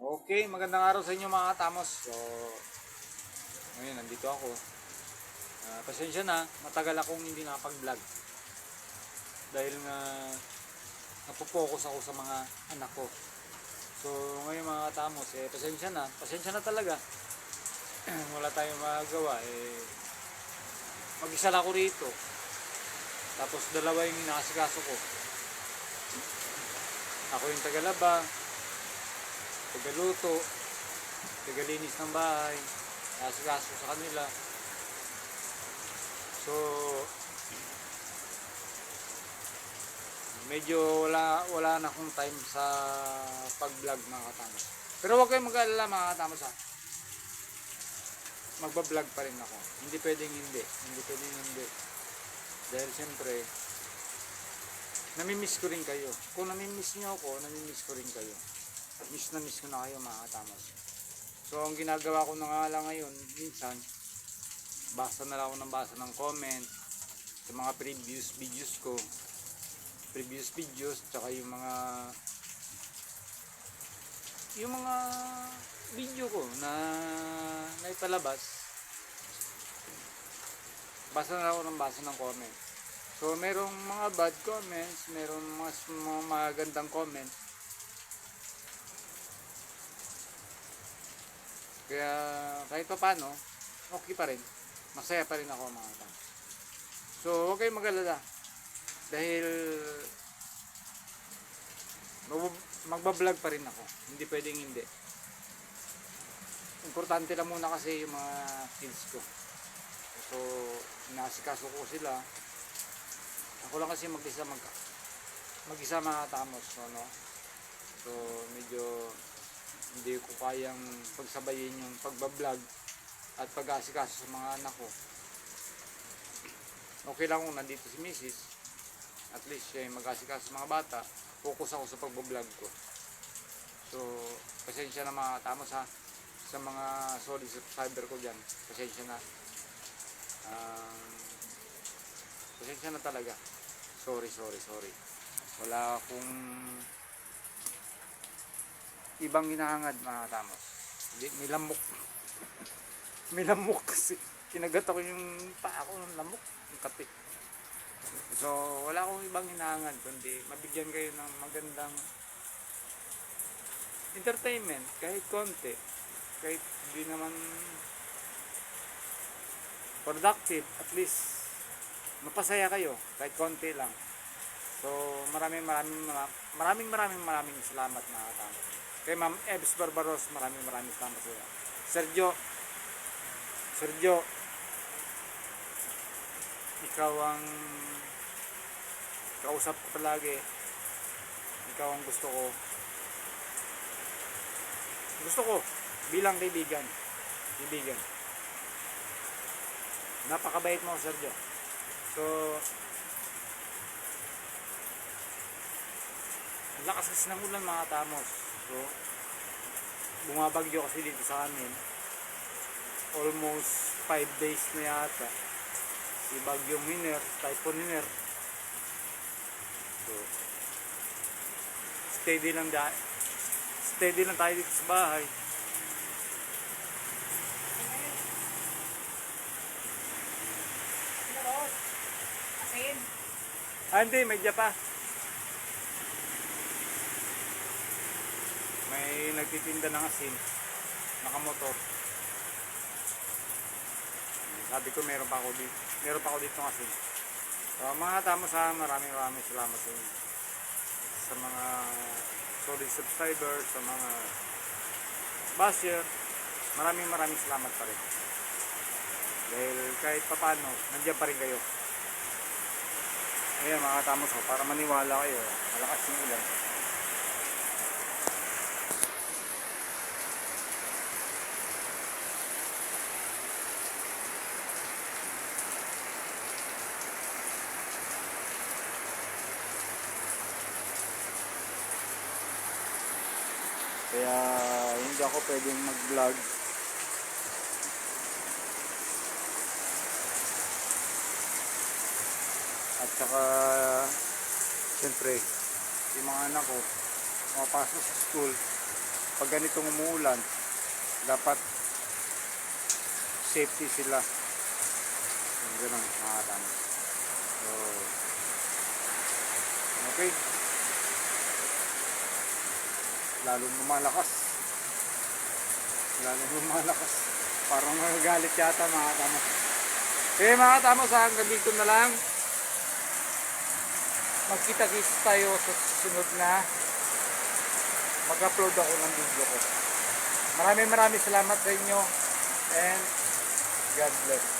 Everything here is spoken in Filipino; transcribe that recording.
Okay, magandang araw sa inyo mga katamos. So, ngayon nandito ako. Ah, pasensya na, matagal akong hindi nakapag-vlog. Dahil nga napopokus ako sa mga anak ko. So, ngayon mga katamos, eh, pasensya na. Pasensya na talaga. Wala tayong magagawa. Eh, mag-isa lang ako rito. Tapos dalawa yung inakasikaso ko. Ako yung tagalaba, tagaluto, tagalinis ng bahay, asikaso sa kanila. So, medyo wala wala na akong time sa pag-vlog mga katamos. Pero huwag kayong mag-alala mga katamos ha. Magba-vlog pa rin ako. Hindi pwedeng hindi. Hindi pwedeng hindi. Dahil siyempre, namimiss ko rin kayo. Kung namimiss niyo ako, namimiss ko rin kayo. Miss na miss ko na kayo mga katamos. So, ang ginagawa ko na nga lang ngayon, minsan, basa na lang ako ng basa ng comment sa mga previous videos ko. Previous videos, tsaka yung mga yung mga video ko na naipalabas basa na ako ng basa ng comment so merong mga bad comments merong mga, mga magandang comment kaya kahit pa paano okay pa rin. Masaya pa rin ako mga tao so huwag kayong mag-alala. Dahil magba- magbablog pa rin ako. Hindi pwedeng hindi. Importante lang muna kasi yung mga kids ko. So inasikaso ko sila. Ako lang kasi mag-isa mag mag-isa mga tamos no? so medyo hindi ko kayang pagsabayin yung pagbablog at pag-asikaso sa mga anak ko. Okay lang kung nandito si Mrs. at least siya yung mag-asikaso sa mga bata. Focus ako sa pagbablog ko. So pasensya na mga tamos ha sa mga solid subscriber ko dyan. Pasensya na. Um, pasensya na talaga. Sorry sorry sorry. Wala akong ibang hinahangad mga tamos. Hindi, may lamok may lamok kasi. Kinagat ako yung paa ko ng lamok yung kape. So wala akong ibang hinahangad kundi mabigyan kayo ng magandang entertainment kahit konti. Kahit di naman productive at least mapasaya kayo kahit konti lang. So maraming maraming mara- maraming maraming maraming salamat mga katamo kay Ma'am Ebs Barbaros maraming maraming salamat sa iyo. Sergio Sergio ikaw ang kausap ko palagi. Ikaw ang gusto ko. Gusto ko bilang kaibigan kaibigan. Napakabait mo Sergio. So lakas kasi ng ulan mga tamos. So bumabagyo kasi dito sa amin. Almost 5 days na yata. Si Bagyong Miner Typhoon Miner. So steady lang da steady lang tayo dito sa bahay. Asin. Ah, hindi, may dya pa. May nagtitinda ng asin. Nakamotor. Sabi ko meron pa ako dito. Meron pa ako dito ng asin. So, mga tamo sa maraming maraming salamat sa. Sa mga solid subscribers, sa mga basher, maraming maraming salamat pa rin. Dahil kahit papano, nandiyan pa rin kayo. Ayan mga tamos ko, para maniwala kayo, malakas yung ulan. Kaya hindi ako pwedeng mag-vlog At saka, siyempre, yung mga anak ko, mapasok sa school, pag ganitong umuulan, dapat safety sila. Yung ganun, mga. So, okay. Lalong lumalakas. Lalong lumalakas. Parang nagagalit yata mga tama. Okay mga tama, sa hanggang dito na lang. Magkita-kits tayo sa susunod na mag-upload ako ng video ko. Maraming maraming salamat sa inyo and God bless.